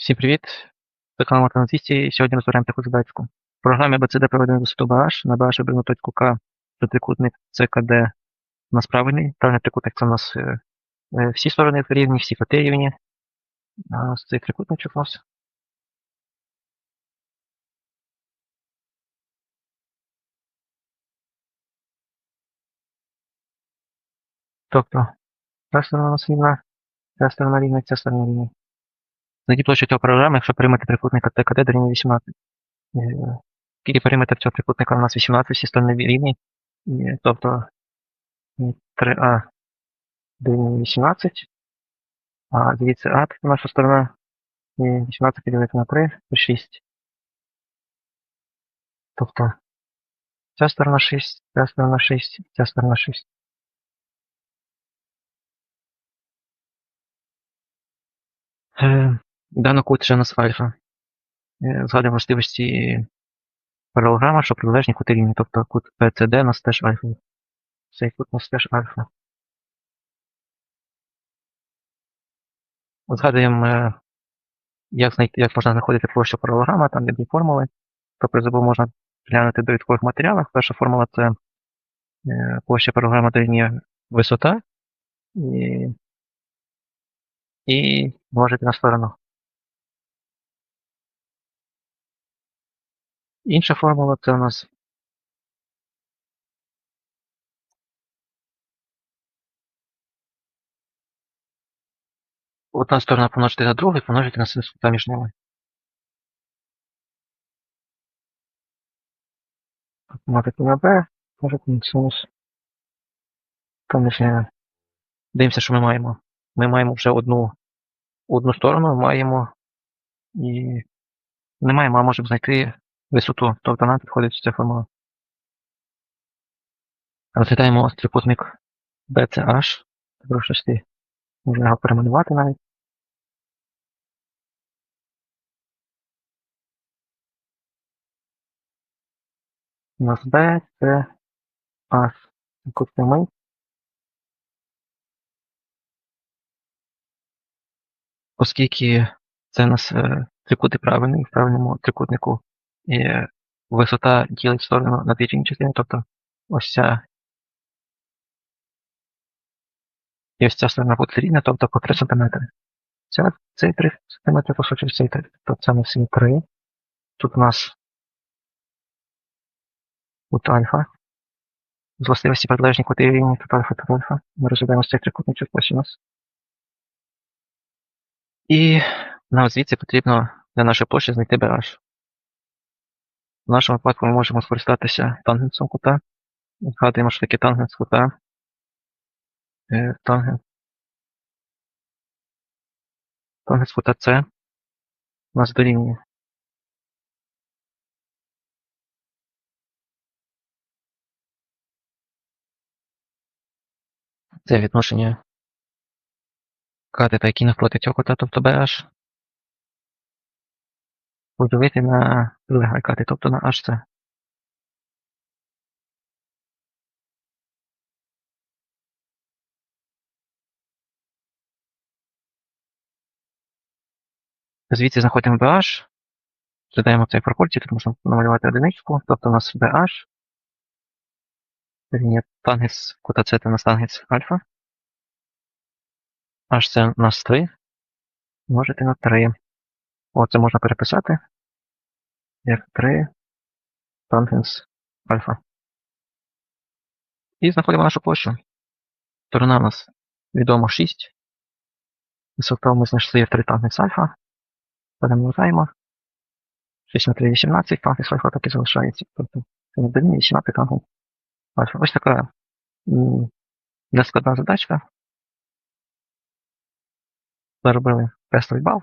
Всім привіт! Це канал 200 і сьогодні розберемо таку задачку. В програмі ABCD проведено висоту BH, на BH вибрано точку К, це трикутник ЦКД у нас правильний. Правильний трикутник це у нас е, е, всі сторони рівні, всі коти рівні. А ось цей трикутничок у нас. Тобто, ця сторона у нас рівна, ця сторона рівна, ця сторона рівна. Знайдіть площу цього програми, якщо периметр трикутника ТКД дорівнює 18. Е, Скільки периметр цього трикутника у нас 18, всі сторони рівні. Е, Тобто е, 3А дорівнює 18. А дивіться, А це наша сторона. І 18 поділити на 3 це 6. Тобто ця сторона 6, ця сторона 6, ця сторона 6. Е, У нас альфа. Е, Згадуємо властивості паралограма, що протилежні кути тобто кут PCD у нас теж альфа. Цей кут у нас теж альфа. Згадуємо, е, як, знайти, як можна знаходити площу паралограма, там є дві формули. То призову можна глянути до відповідних матеріалах. Перша формула це е, площа паралограма дорівнює висота і, і множити на сторону. Інша формула це у нас одна сторона помножити на другу і помножити на синус кута між ними. Помножити на b, помножити на синус кута між ними. Дивимося, що ми маємо. Ми маємо вже одну, одну сторону, маємо і не маємо, а можемо знайти висоту. Тобто нам підходить ця формула. Розглядаємо ось трикутник BCH. Трошки можна його перейменувати навіть. У нас B, C, H. Кут прямий. Оскільки це у нас е, трикути правильний, в правильному трикутнику і висота ділить сторону на дві рівні частини, тобто ось ця і ось ця сторона буде рівна, тобто по 3 см. Ця, цей 3 см по суті цей 3, тобто це ми всі 3. Тут у нас кут альфа. З властивості протилежні кути рівні тут альфа та альфа. Ми розглядаємо цей трикутничок ось у нас. І нам звідси потрібно для нашої площі знайти BH. В нашому випадку ми можемо скористатися тангенсом кута. Згадуємо, що таке тангенс кута. Тангенс. Тангенс кута С. У нас дорівнює. Це відношення катета, який навпроти цього кута, тобто BH. Поділити на катет, тобто на HC. Звідси знаходимо BH. Додаємо цей пропорції, тут можна намалювати одиничку, тобто у нас BH. Рівня тангенс кута це у нас тангенс альфа. H це нас 3. Можете на 3. О, це можна переписати. Як 3 тангенс альфа. І знаходимо нашу площу. Сторона у нас відомо 6. Висота ми знайшли 3 тангенс альфа. Перемножаємо. 6 на 3 18, тангенс альфа так і залишається. Тобто це дорівнює 18 тангенс альфа. Ось така нескладна задачка. Заробили тестовий бал.